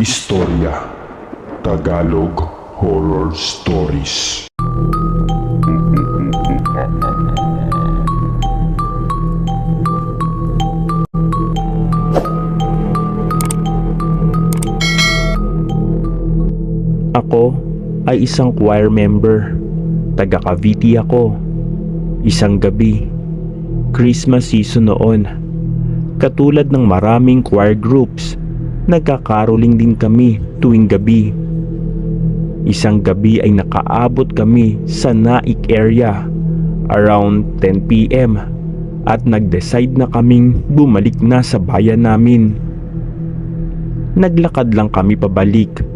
Istorya Tagalog Horror Stories Ako ay isang choir member. Taga Cavite ako. Isang gabi. Christmas season noon. Katulad ng maraming choir groups, nagkakaroling din kami tuwing gabi. Isang gabi ay nakaabot kami sa Naik area around 10pm at nag-decide na kaming bumalik na sa bayan namin. Naglakad lang kami pabalik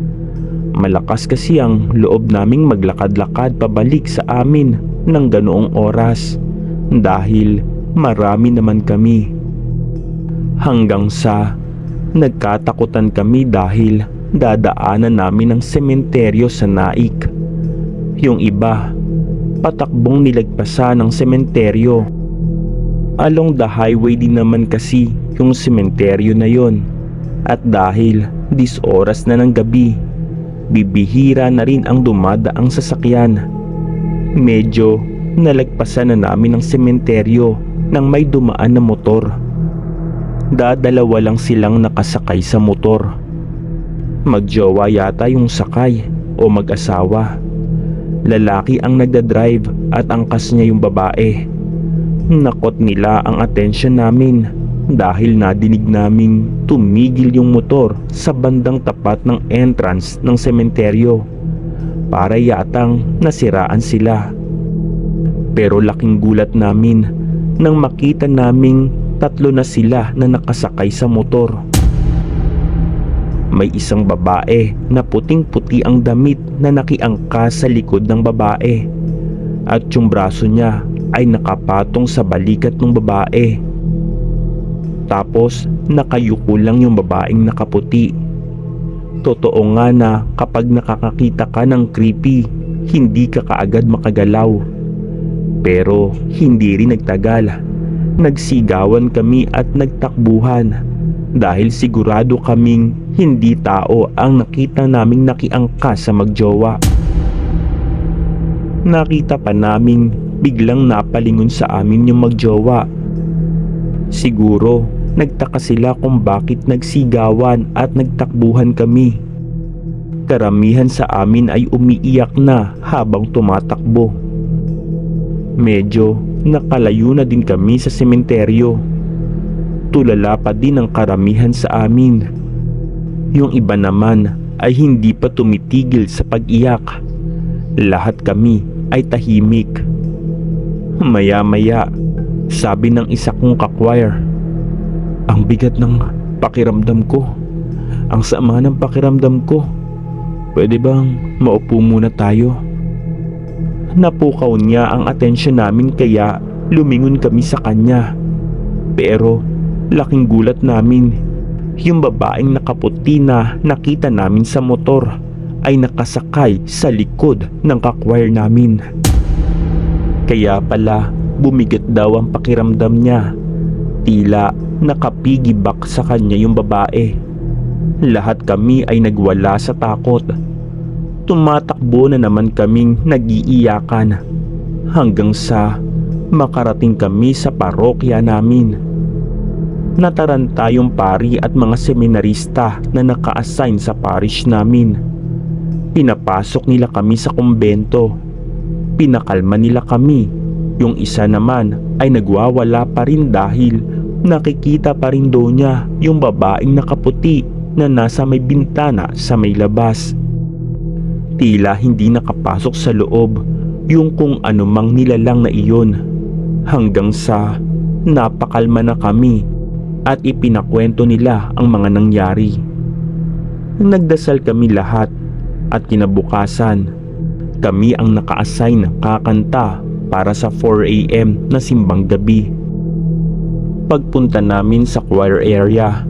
Malakas kasi ang loob naming maglakad-lakad pabalik sa amin ng ganoong oras dahil marami naman kami. Hanggang sa nagkatakutan kami dahil dadaanan namin ang sementeryo sa Naik. Yung iba, patakbong nilagpasan ng sementeryo. Along the highway din naman kasi yung sementeryo na yon. At dahil dis oras na ng gabi, bibihira na rin ang dumadaang sasakyan. Medyo nalagpasan na namin ang sementeryo nang may dumaan na motor. Dadalawa lang silang nakasakay sa motor. Magjowa yata yung sakay o mag-asawa. Lalaki ang nagdadrive at angkas niya yung babae. Nakot nila ang atensyon namin dahil nadinig naming tumigil yung motor sa bandang tapat ng entrance ng sementeryo para yatang nasiraan sila. Pero laking gulat namin nang makita naming tatlo na sila na nakasakay sa motor. May isang babae na puting-puti ang damit na nakiangka sa likod ng babae at yung braso niya ay nakapatong sa balikat ng babae tapos nakayuko lang yung babaeng nakaputi. Totoo nga na kapag nakakakita ka ng creepy, hindi ka kaagad makagalaw. Pero hindi rin nagtagal. Nagsigawan kami at nagtakbuhan dahil sigurado kaming hindi tao ang nakita naming nakiangka sa magjowa. Nakita pa naming biglang napalingon sa amin yung magjowa Siguro nagtaka sila kung bakit nagsigawan at nagtakbuhan kami. Karamihan sa amin ay umiiyak na habang tumatakbo. Medyo nakalayo na din kami sa sementeryo. Tulala pa din ang karamihan sa amin. Yung iba naman ay hindi pa tumitigil sa pag-iyak. Lahat kami ay tahimik. Maya-maya sabi ng isa kong kakwire, ang bigat ng pakiramdam ko. Ang sama ng pakiramdam ko. Pwede bang maupo muna tayo? Napukaw niya ang atensyon namin kaya lumingon kami sa kanya. Pero laking gulat namin. Yung babaeng nakaputi na nakita namin sa motor ay nakasakay sa likod ng kakwire namin. Kaya pala Bumigat daw ang pakiramdam niya. Tila nakapigibak sa kanya yung babae. Lahat kami ay nagwala sa takot. Tumatakbo na naman kaming nagiiyakan hanggang sa makarating kami sa parokya namin. Nataranta yung pari at mga seminarista na naka-assign sa parish namin. Pinapasok nila kami sa kumbento. Pinakalma nila kami yung isa naman ay nagwawala pa rin dahil nakikita pa rin daw niya yung babaeng nakaputi na nasa may bintana sa may labas. Tila hindi nakapasok sa loob yung kung anumang nilalang na iyon hanggang sa napakalma na kami at ipinakwento nila ang mga nangyari. Nagdasal kami lahat at kinabukasan kami ang naka-assign na kakanta para sa 4am na simbang gabi. Pagpunta namin sa choir area,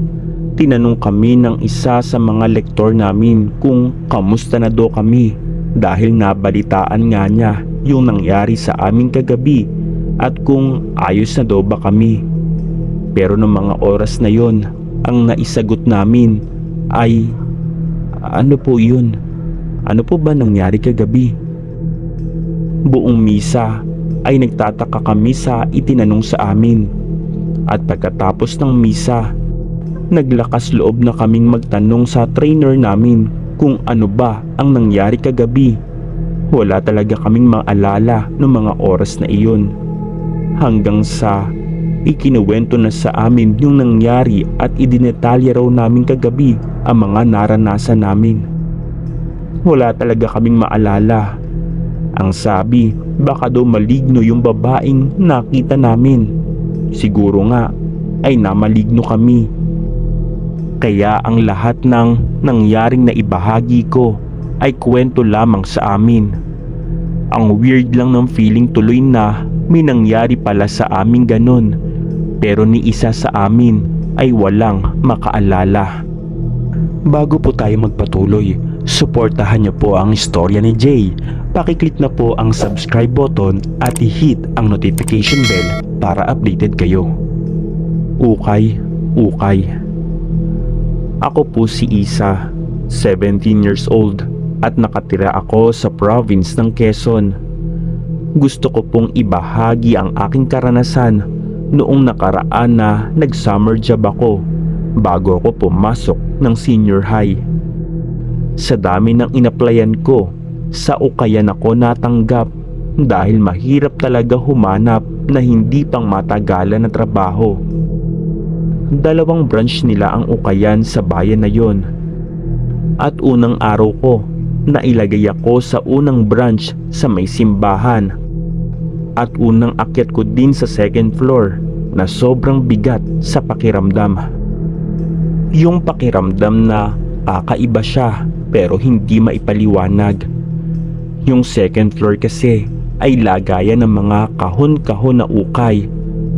tinanong kami ng isa sa mga lektor namin kung kamusta na do kami dahil nabalitaan nga niya yung nangyari sa amin kagabi at kung ayos na do ba kami. Pero ng mga oras na yon, ang naisagot namin ay Ano po yun? Ano po ba nangyari kagabi? Buong misa ay nagtataka kami sa itinanong sa amin. At pagkatapos ng misa, naglakas loob na kaming magtanong sa trainer namin kung ano ba ang nangyari kagabi. Wala talaga kaming maalala ng mga oras na iyon. Hanggang sa ikinuwento na sa amin yung nangyari at idinetalya raw namin kagabi ang mga naranasan namin. Wala talaga kaming maalala. Ang sabi, baka daw maligno yung babaeng nakita namin. Siguro nga ay namaligno kami. Kaya ang lahat ng nangyaring na ibahagi ko ay kwento lamang sa amin. Ang weird lang ng feeling tuloy na may nangyari pala sa amin ganon pero ni isa sa amin ay walang makaalala. Bago po tayo magpatuloy, suportahan niyo po ang istorya ni Jay. Pakiclick na po ang subscribe button at i-hit ang notification bell para updated kayo. Ukay, ukay. Ako po si Isa, 17 years old at nakatira ako sa province ng Quezon. Gusto ko pong ibahagi ang aking karanasan noong nakaraan na nag-summer job ako bago ako pumasok ng senior high. Sa dami ng inaplayan ko, sa ukayan ako natanggap dahil mahirap talaga humanap na hindi pang matagalan na trabaho. Dalawang branch nila ang ukayan sa bayan na yon. At unang araw ko, nailagay ako sa unang branch sa may simbahan. At unang akyat ko din sa second floor na sobrang bigat sa pakiramdam. Yung pakiramdam na kakaiba siya pero hindi maipaliwanag. Yung second floor kasi ay lagayan ng mga kahon-kahon na ukay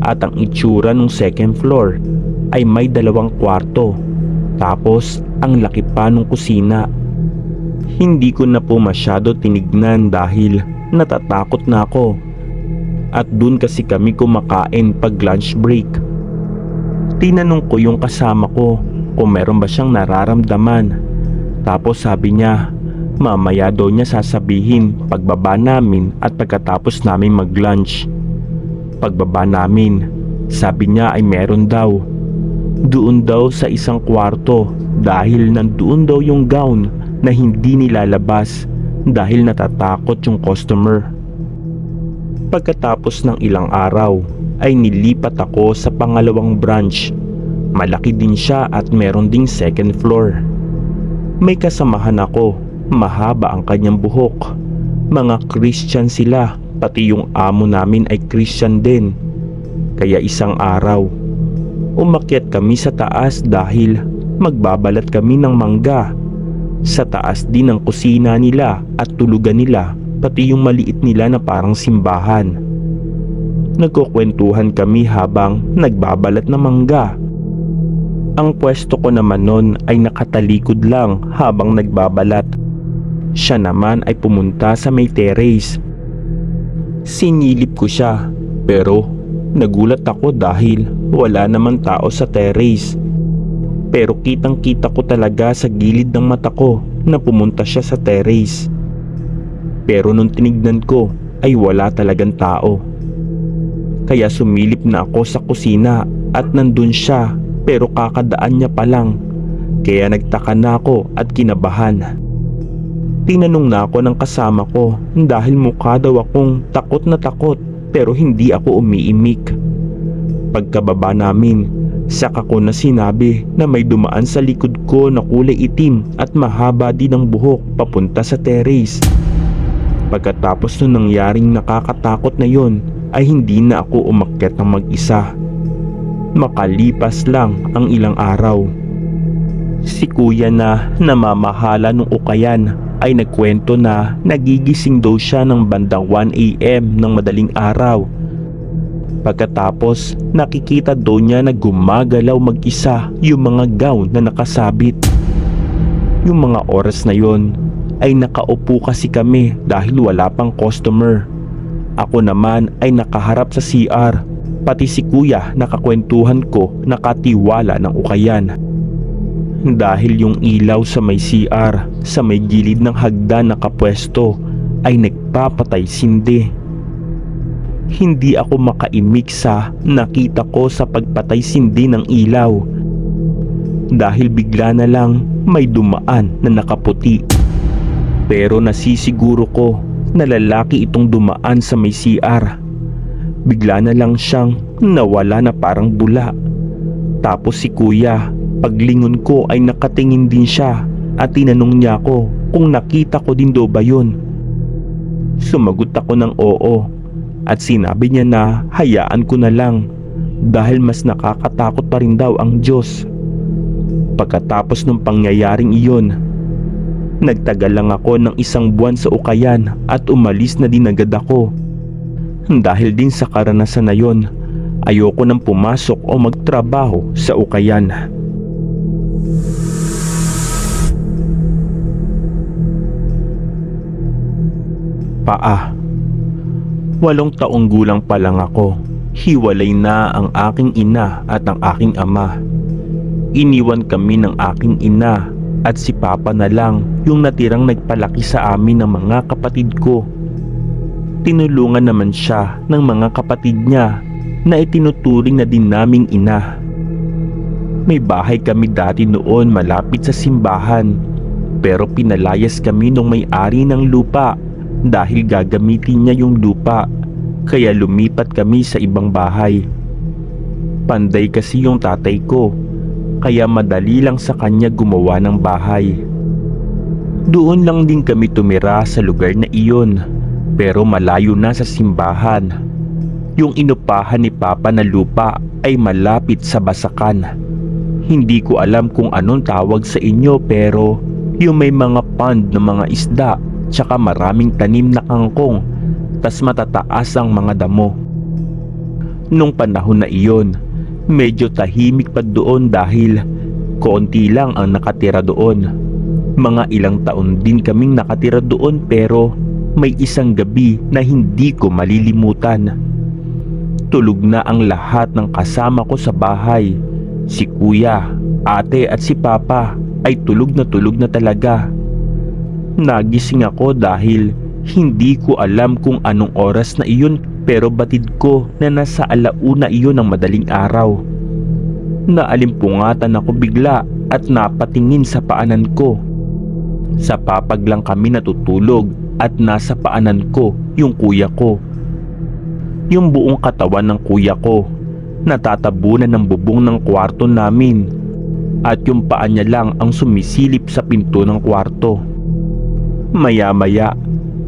at ang itsura ng second floor ay may dalawang kwarto tapos ang laki pa ng kusina. Hindi ko na po masyado tinignan dahil natatakot na ako at dun kasi kami kumakain pag lunch break. Tinanong ko yung kasama ko kung meron ba siyang nararamdaman. Tapos sabi niya, mamaya daw niya sasabihin pagbaba namin at pagkatapos namin mag-lunch. Pagbaba namin, sabi niya ay meron daw. Doon daw sa isang kwarto dahil nandoon daw yung gown na hindi nilalabas dahil natatakot yung customer. Pagkatapos ng ilang araw ay nilipat ako sa pangalawang branch. Malaki din siya at meron ding second floor. May kasamahan ako, mahaba ang kanyang buhok. Mga Christian sila, pati yung amo namin ay Christian din. Kaya isang araw, umakyat kami sa taas dahil magbabalat kami ng mangga. Sa taas din ang kusina nila at tulugan nila pati yung maliit nila na parang simbahan. Nagkukwentuhan kami habang nagbabalat ng mangga. Ang pwesto ko naman nun ay nakatalikod lang habang nagbabalat. Siya naman ay pumunta sa may terrace. Sinilip ko siya pero nagulat ako dahil wala naman tao sa terrace. Pero kitang kita ko talaga sa gilid ng mata ko na pumunta siya sa terrace. Pero nung tinignan ko ay wala talagang tao. Kaya sumilip na ako sa kusina at nandun siya pero kakadaan niya pa lang. Kaya nagtaka na ako at kinabahan. Tinanong na ako ng kasama ko dahil mukha daw akong takot na takot pero hindi ako umiimik. Pagkababa namin, saka ko na sinabi na may dumaan sa likod ko na kulay itim at mahaba din ang buhok papunta sa terrace. Pagkatapos nung nangyaring nakakatakot na yon ay hindi na ako umakyat ng mag-isa. Makalipas lang ang ilang araw. Si kuya na namamahala ng ukayan ay nagkwento na nagigising daw siya ng bandang 1am ng madaling araw. Pagkatapos nakikita daw niya na gumagalaw mag-isa yung mga gown na nakasabit. Yung mga oras na yon ay nakaupo kasi kami dahil wala pang customer. Ako naman ay nakaharap sa CR, pati si kuya nakakwentuhan ko nakatiwala ng ukayan. Dahil yung ilaw sa may CR sa may gilid ng hagdan nakapwesto ay nagpapatay sindi. Hindi ako makaimik sa nakita ko sa pagpatay sindi ng ilaw. Dahil bigla na lang may dumaan na nakaputi. Pero nasisiguro ko na lalaki itong dumaan sa may CR. Bigla na lang siyang nawala na parang bula. Tapos si kuya, paglingon ko ay nakatingin din siya at tinanong niya ako kung nakita ko din daw ba yun. Sumagot ako ng oo at sinabi niya na hayaan ko na lang dahil mas nakakatakot pa rin daw ang Diyos. Pagkatapos ng pangyayaring iyon, nagtagal lang ako ng isang buwan sa ukayan at umalis na din agad ako. Dahil din sa karanasan na yon, ayoko nang pumasok o magtrabaho sa ukayan. Paa Walong taong gulang pa lang ako. Hiwalay na ang aking ina at ang aking ama. Iniwan kami ng aking ina at si Papa na lang yung natirang nagpalaki sa amin ng mga kapatid ko. Tinulungan naman siya ng mga kapatid niya na itinuturing na din naming ina. May bahay kami dati noon malapit sa simbahan pero pinalayas kami nung may-ari ng lupa dahil gagamitin niya yung lupa kaya lumipat kami sa ibang bahay. Panday kasi yung tatay ko kaya madali lang sa kanya gumawa ng bahay. Doon lang din kami tumira sa lugar na iyon pero malayo na sa simbahan. Yung inupahan ni Papa na lupa ay malapit sa basakan. Hindi ko alam kung anong tawag sa inyo pero yung may mga pond ng mga isda tsaka maraming tanim na kangkong tas matataas ang mga damo. Nung panahon na iyon, medyo tahimik pa doon dahil konti lang ang nakatira doon. Mga ilang taon din kaming nakatira doon pero may isang gabi na hindi ko malilimutan. Tulog na ang lahat ng kasama ko sa bahay. Si kuya, ate at si papa ay tulog na tulog na talaga. Nagising ako dahil hindi ko alam kung anong oras na iyon pero batid ko na nasa alauna iyon ng madaling araw. Naalimpungatan ako bigla at napatingin sa paanan ko. Sa papag lang kami natutulog at nasa paanan ko yung kuya ko. Yung buong katawan ng kuya ko natatabunan ng bubong ng kwarto namin at yung paa niya lang ang sumisilip sa pinto ng kwarto. Maya-maya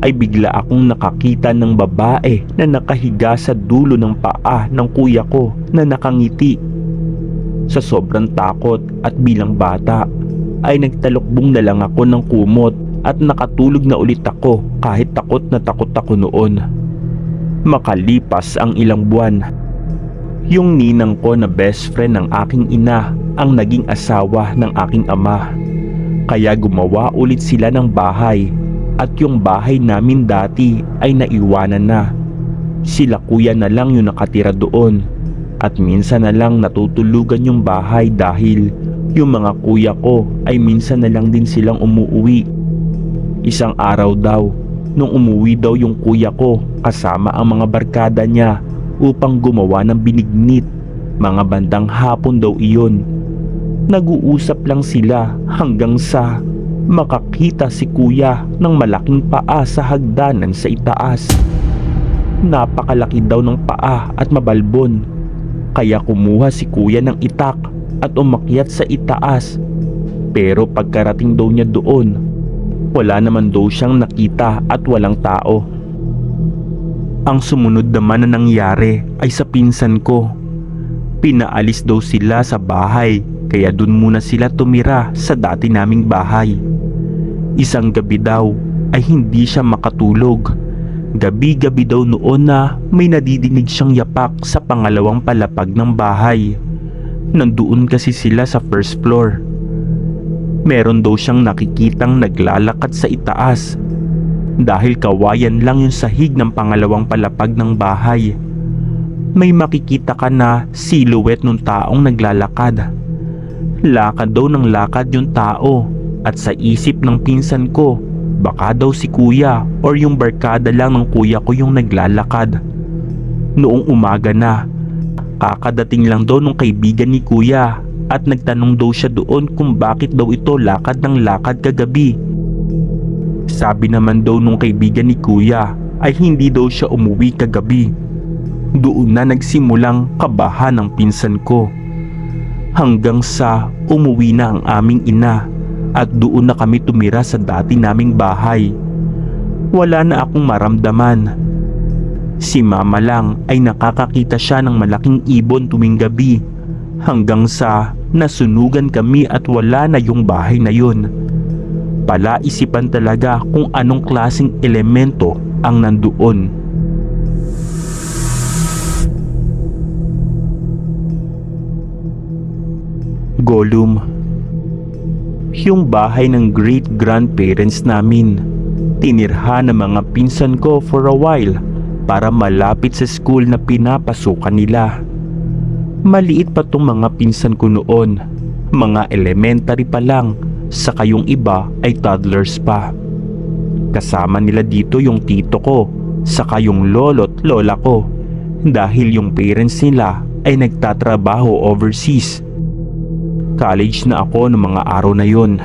ay bigla akong nakakita ng babae na nakahiga sa dulo ng paa ng kuya ko na nakangiti. Sa sobrang takot at bilang bata ay nagtalukbong na lang ako ng kumot at nakatulog na ulit ako kahit takot na takot ako noon. Makalipas ang ilang buwan, yung ninang ko na best friend ng aking ina ang naging asawa ng aking ama. Kaya gumawa ulit sila ng bahay at yung bahay namin dati ay naiwanan na. Sila kuya na lang yung nakatira doon at minsan na lang natutulugan yung bahay dahil yung mga kuya ko ay minsan na lang din silang umuwi. Isang araw daw, nung umuwi daw yung kuya ko kasama ang mga barkada niya upang gumawa ng binignit. Mga bandang hapon daw iyon. Nag-uusap lang sila hanggang sa makakita si kuya ng malaking paa sa hagdanan sa itaas. Napakalaki daw ng paa at mabalbon. Kaya kumuha si kuya ng itak at umakyat sa itaas. Pero pagkarating daw niya doon, wala naman daw siyang nakita at walang tao. Ang sumunod naman na nangyari ay sa pinsan ko. Pinaalis daw sila sa bahay kaya dun muna sila tumira sa dati naming bahay. Isang gabi daw ay hindi siya makatulog. Gabi-gabi daw noon na may nadidinig siyang yapak sa pangalawang palapag ng bahay. Nandoon kasi sila sa first floor. Meron daw siyang nakikitang naglalakad sa itaas dahil kawayan lang yung sahig ng pangalawang palapag ng bahay. May makikita ka na silhouette ng taong naglalakad. Lakad daw ng lakad yung tao at sa isip ng pinsan ko, baka daw si kuya or yung barkada lang ng kuya ko yung naglalakad. Noong umaga na, kakadating lang daw nung kaibigan ni kuya at nagtanong daw siya doon kung bakit daw ito lakad ng lakad kagabi. Sabi naman daw nung kaibigan ni kuya ay hindi daw siya umuwi kagabi. Doon na nagsimulang kabahan ng pinsan ko. Hanggang sa umuwi na ang aming ina at doon na kami tumira sa dati naming bahay. Wala na akong maramdaman. Si mama lang ay nakakakita siya ng malaking ibon tuwing gabi hanggang sa nasunugan kami at wala na yung bahay na yun. Palaisipan talaga kung anong klaseng elemento ang nandoon. Gollum Yung bahay ng great-grandparents namin. Tinirha ng mga pinsan ko for a while para malapit sa school na pinapasukan nila. Maliit pa tong mga pinsan ko noon. Mga elementary pa lang, saka yung iba ay toddlers pa. Kasama nila dito yung tito ko, saka yung lolo't lola ko. Dahil yung parents nila ay nagtatrabaho overseas. College na ako noong mga araw na yon.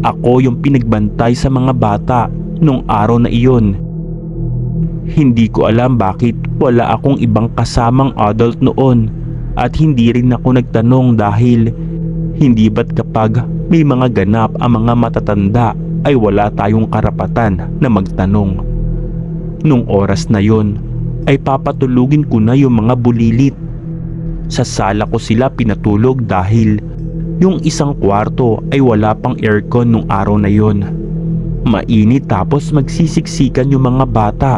Ako yung pinagbantay sa mga bata nung araw na iyon. Hindi ko alam bakit wala akong ibang kasamang adult noon at hindi rin ako nagtanong dahil hindi ba't kapag may mga ganap ang mga matatanda ay wala tayong karapatan na magtanong. Nung oras na yon ay papatulugin ko na yung mga bulilit. Sa sala ko sila pinatulog dahil yung isang kwarto ay wala pang aircon nung araw na yon. Mainit tapos magsisiksikan yung mga bata.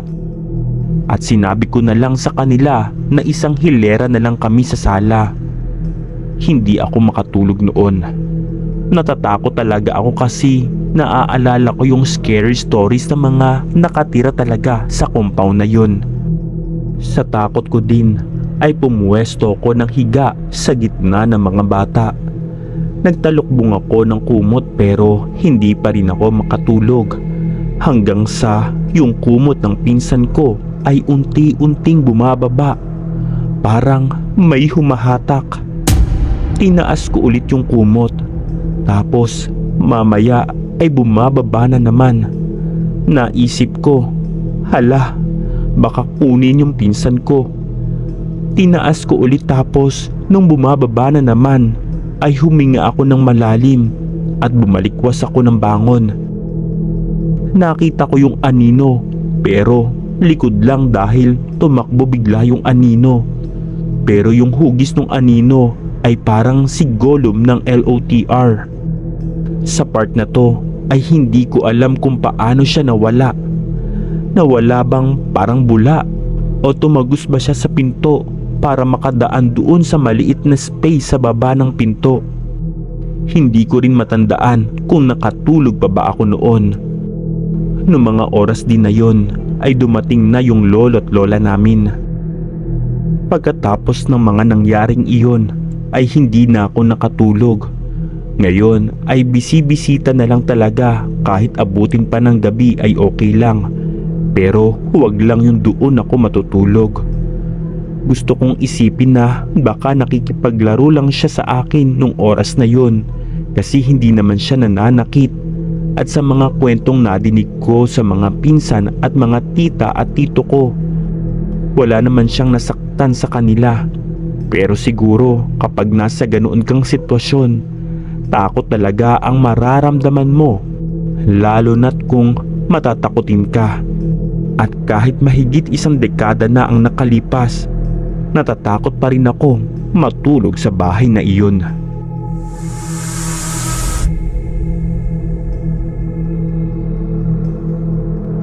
At sinabi ko na lang sa kanila na isang hilera na lang kami sa sala. Hindi ako makatulog noon. Natatakot talaga ako kasi naaalala ko yung scary stories ng mga nakatira talaga sa compound na yun. Sa takot ko din ay pumuwesto ko ng higa sa gitna ng mga bata. Nagtalukbong ako ng kumot pero hindi pa rin ako makatulog hanggang sa yung kumot ng pinsan ko ay unti-unting bumababa. Parang may humahatak. Tinaas ko ulit yung kumot. Tapos mamaya ay bumababa na naman. Naisip ko, hala, baka kunin yung pinsan ko. Tinaas ko ulit tapos nung bumababa na naman ay huminga ako ng malalim at bumalikwas ako ng bangon. Nakita ko yung anino pero likod lang dahil tumakbo bigla yung anino. Pero yung hugis ng anino ay parang si Gollum ng LOTR. Sa part na to ay hindi ko alam kung paano siya nawala. Nawala bang parang bula o tumagos ba siya sa pinto para makadaan doon sa maliit na space sa baba ng pinto. Hindi ko rin matandaan kung nakatulog pa ba ako noon. Noong mga oras din na yon ay dumating na yung lolo't lola namin. Pagkatapos ng mga nangyaring iyon ay hindi na ako nakatulog. Ngayon ay bisibisita na lang talaga kahit abutin pa ng gabi ay okay lang. Pero huwag lang yung doon ako matutulog. Gusto kong isipin na baka nakikipaglaro lang siya sa akin nung oras na yon kasi hindi naman siya nananakit. At sa mga kwentong nadinig ko sa mga pinsan at mga tita at tito ko, wala naman siyang nasaktan sa kanila. Pero siguro kapag nasa ganoon kang sitwasyon, takot talaga ang mararamdaman mo. Lalo na't kung matatakutin ka. At kahit mahigit isang dekada na ang nakalipas, natatakot pa rin ako matulog sa bahay na iyon.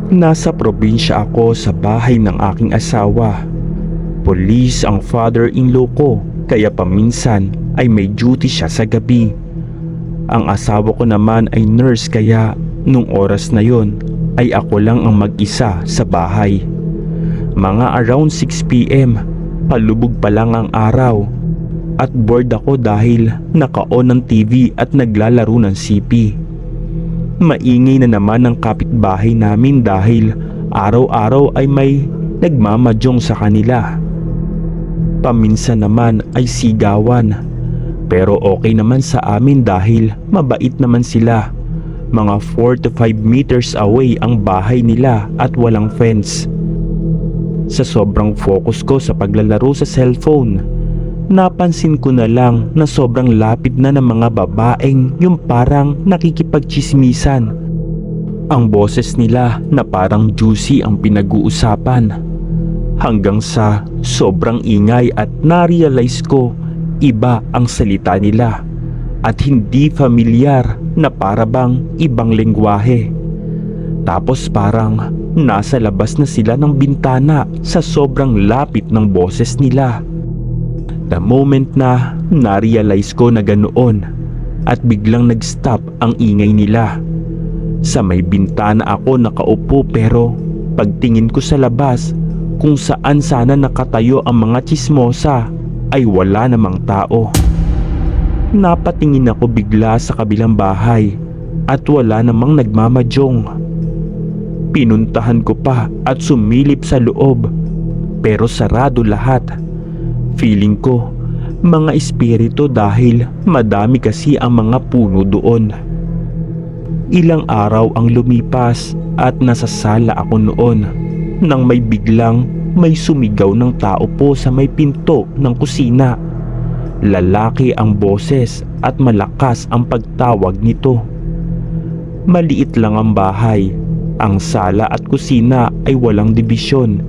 Nasa probinsya ako sa bahay ng aking asawa. Police ang father-in-law ko kaya paminsan ay may duty siya sa gabi. Ang asawa ko naman ay nurse kaya nung oras na yon ay ako lang ang mag-isa sa bahay. Mga around 6pm, palubog pa lang ang araw. at bored ako dahil naka-on ng TV at naglalaro ng CP. Maingay na naman ang kapitbahay namin dahil araw-araw ay may nagmamadyong sa kanila. Paminsan naman ay sigawan. Pero okay naman sa amin dahil mabait naman sila. Mga 4 to 5 meters away ang bahay nila at walang fence. Sa sobrang focus ko sa paglalaro sa cellphone, napansin ko na lang na sobrang lapid na ng mga babaeng yung parang nakikipagchismisan. Ang boses nila na parang juicy ang pinag-uusapan. Hanggang sa sobrang ingay at na-realize ko iba ang salita nila at hindi familiar na parabang ibang lengguwahe. Tapos parang nasa labas na sila ng bintana sa sobrang lapit ng boses nila. The moment na na-realize ko na ganoon at biglang nag-stop ang ingay nila. Sa may bintana ako nakaupo pero pagtingin ko sa labas kung saan sana nakatayo ang mga chismosa ay wala namang tao. Napatingin ako bigla sa kabilang bahay at wala namang nagmamadyong. Pinuntahan ko pa at sumilip sa loob pero sarado lahat. Feeling ko mga espiritu dahil madami kasi ang mga puno doon. Ilang araw ang lumipas at nasa sala ako noon nang may biglang may sumigaw ng tao po sa may pinto ng kusina. Lalaki ang boses at malakas ang pagtawag nito. Maliit lang ang bahay. Ang sala at kusina ay walang dibisyon.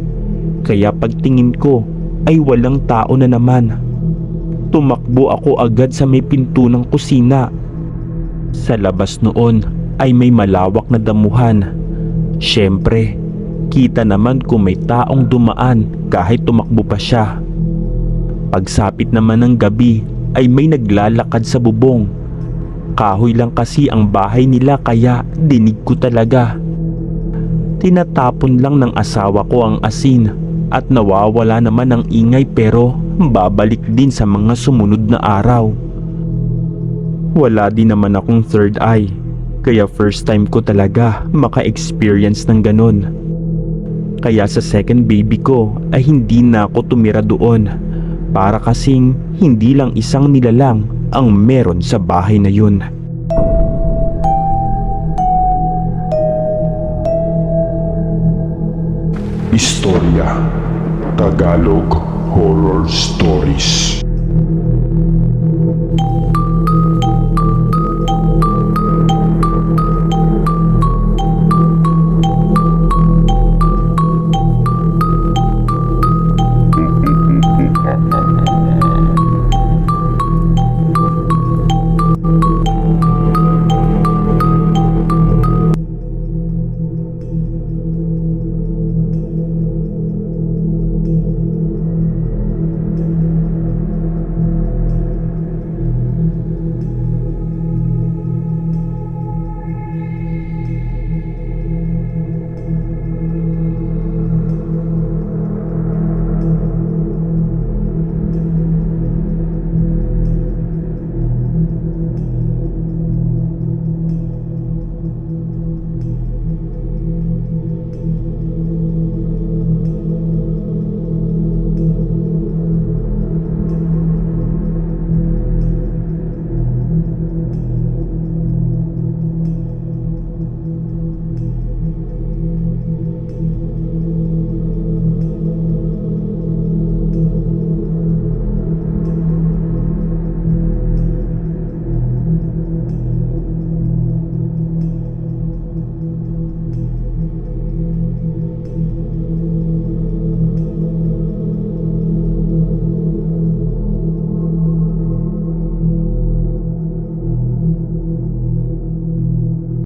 Kaya pagtingin ko ay walang tao na naman. Tumakbo ako agad sa may pinto ng kusina. Sa labas noon ay may malawak na damuhan. Siyempre, kita naman kung may taong dumaan kahit tumakbo pa siya. Pagsapit naman ng gabi ay may naglalakad sa bubong. Kahoy lang kasi ang bahay nila kaya dinig ko talaga. Tinatapon lang ng asawa ko ang asin at nawawala naman ang ingay pero babalik din sa mga sumunod na araw. Wala din naman akong third eye kaya first time ko talaga maka-experience ng ganun. Kaya sa second baby ko ay hindi na ako tumira doon para kasing hindi lang isang nilalang ang meron sa bahay na yun. Istorya Tagalog Horror Stories